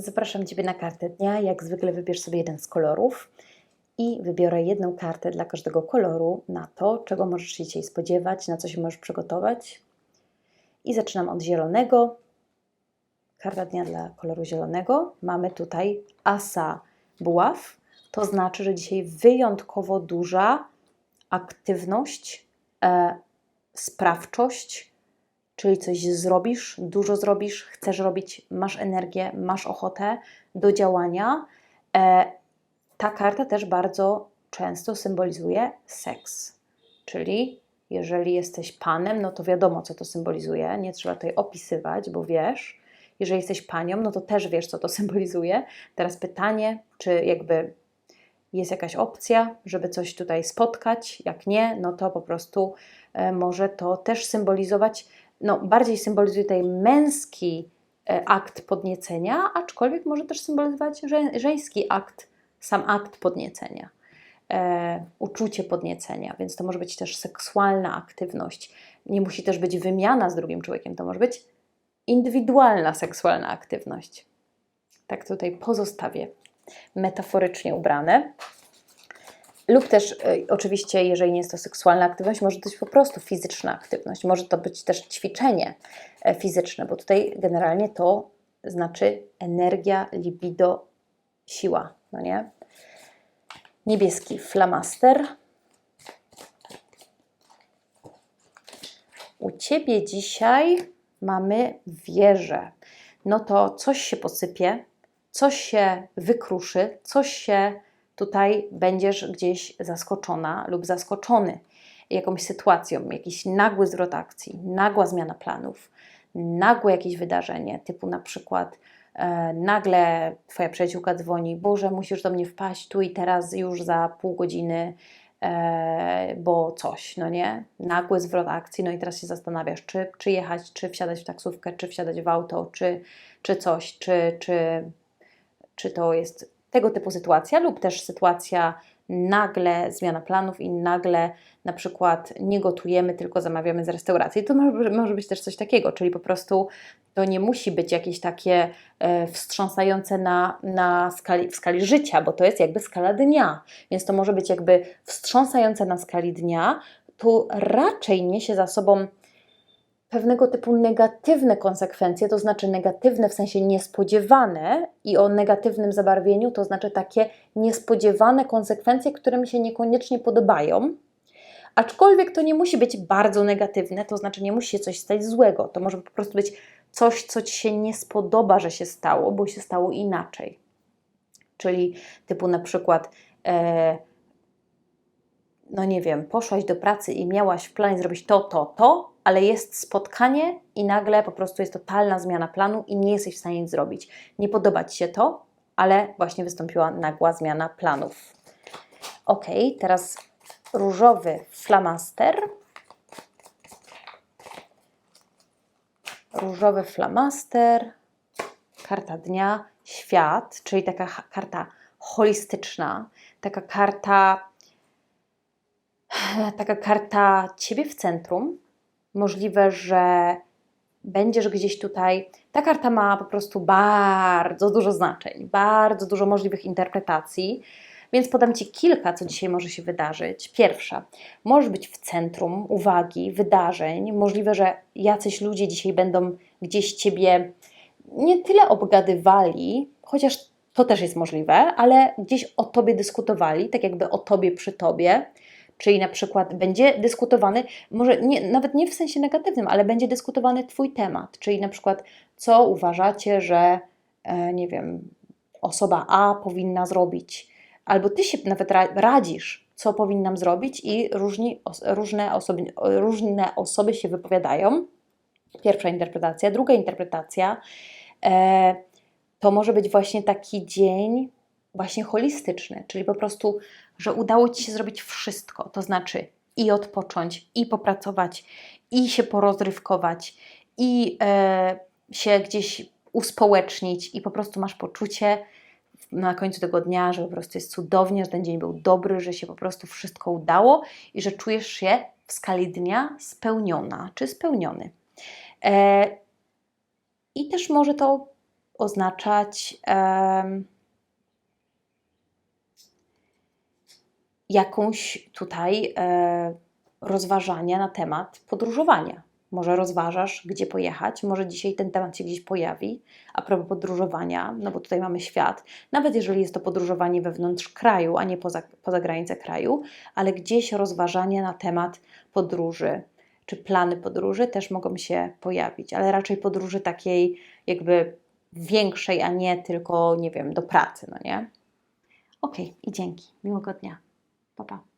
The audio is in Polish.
Zapraszam Ciebie na kartę dnia. Jak zwykle wybierz sobie jeden z kolorów i wybiorę jedną kartę dla każdego koloru na to, czego możesz się dzisiaj spodziewać, na co się możesz przygotować. I zaczynam od zielonego. Karta dnia dla koloru zielonego. Mamy tutaj asa buław. To znaczy, że dzisiaj wyjątkowo duża aktywność, e, sprawczość, czyli coś zrobisz, dużo zrobisz, chcesz robić, masz energię, masz ochotę do działania. E, ta karta też bardzo często symbolizuje seks, czyli jeżeli jesteś panem, no to wiadomo, co to symbolizuje, nie trzeba tutaj opisywać, bo wiesz. Jeżeli jesteś panią, no to też wiesz, co to symbolizuje. Teraz pytanie, czy jakby jest jakaś opcja, żeby coś tutaj spotkać. Jak nie, no to po prostu e, może to też symbolizować, no bardziej symbolizuje tutaj męski e, akt podniecenia, aczkolwiek może też symbolizować żeński akt, sam akt podniecenia. E, uczucie podniecenia, więc to może być też seksualna aktywność. Nie musi też być wymiana z drugim człowiekiem, to może być indywidualna seksualna aktywność. Tak tutaj pozostawię metaforycznie ubrane. Lub też, y, oczywiście, jeżeli nie jest to seksualna aktywność, może to być po prostu fizyczna aktywność. Może to być też ćwiczenie e, fizyczne, bo tutaj generalnie to znaczy energia, libido, siła, no nie? Niebieski flamaster. U Ciebie dzisiaj mamy wieżę. No to coś się posypie, coś się wykruszy, coś się tutaj będziesz gdzieś zaskoczona lub zaskoczony jakąś sytuacją, jakiś nagły zwrot akcji, nagła zmiana planów, nagłe jakieś wydarzenie, typu na przykład e, nagle Twoja przyjaciółka dzwoni, Boże, musisz do mnie wpaść tu i teraz już za pół godziny, e, bo coś, no nie? Nagły zwrot akcji, no i teraz się zastanawiasz, czy, czy jechać, czy wsiadać w taksówkę, czy wsiadać w auto, czy, czy coś, czy, czy czy to jest tego typu sytuacja, lub też sytuacja nagle zmiana planów i nagle na przykład nie gotujemy, tylko zamawiamy z restauracji. To może, może być też coś takiego, czyli po prostu to nie musi być jakieś takie e, wstrząsające na, na skali, w skali życia, bo to jest jakby skala dnia, więc to może być jakby wstrząsające na skali dnia, to raczej niesie za sobą pewnego typu negatywne konsekwencje, to znaczy negatywne w sensie niespodziewane i o negatywnym zabarwieniu, to znaczy takie niespodziewane konsekwencje, które mi się niekoniecznie podobają. Aczkolwiek to nie musi być bardzo negatywne, to znaczy nie musi się coś stać złego. To może po prostu być coś, co ci się nie spodoba, że się stało, bo się stało inaczej. Czyli typu na przykład. E, no nie wiem, poszłaś do pracy i miałaś w planie zrobić to, to, to, ale jest spotkanie i nagle po prostu jest totalna zmiana planu i nie jesteś w stanie nic zrobić. Nie podoba Ci się to, ale właśnie wystąpiła nagła zmiana planów. Ok, teraz różowy flamaster. Różowy flamaster, karta dnia, świat, czyli taka karta holistyczna, taka karta taka karta Ciebie w centrum. Możliwe, że będziesz gdzieś tutaj. Ta karta ma po prostu bardzo dużo znaczeń, bardzo dużo możliwych interpretacji. Więc podam Ci kilka, co dzisiaj może się wydarzyć. Pierwsza, możesz być w centrum uwagi, wydarzeń. Możliwe, że jacyś ludzie dzisiaj będą gdzieś Ciebie nie tyle obgadywali, chociaż to też jest możliwe, ale gdzieś o Tobie dyskutowali, tak jakby o Tobie przy Tobie. Czyli na przykład będzie dyskutowany, może nie, nawet nie w sensie negatywnym, ale będzie dyskutowany Twój temat. Czyli na przykład, co uważacie, że e, nie wiem, osoba A powinna zrobić, albo Ty się nawet radzisz, co powinnam zrobić, i różni, różne, osoby, różne osoby się wypowiadają. Pierwsza interpretacja. Druga interpretacja e, to może być właśnie taki dzień właśnie holistyczny, czyli po prostu, że udało Ci się zrobić wszystko, to znaczy i odpocząć, i popracować, i się porozrywkować, i e, się gdzieś uspołecznić, i po prostu masz poczucie na końcu tego dnia, że po prostu jest cudownie, że ten dzień był dobry, że się po prostu wszystko udało i że czujesz się w skali dnia spełniona czy spełniony. E, I też może to oznaczać em, jakąś tutaj e, rozważania na temat podróżowania. Może rozważasz, gdzie pojechać, może dzisiaj ten temat się gdzieś pojawi a propos podróżowania, no bo tutaj mamy świat, nawet jeżeli jest to podróżowanie wewnątrz kraju, a nie poza, poza granice kraju, ale gdzieś rozważania na temat podróży, czy plany podróży też mogą się pojawić, ale raczej podróży takiej jakby większej, a nie tylko, nie wiem, do pracy, no nie? Okej, i dzięki. Miłego dnia. 好吧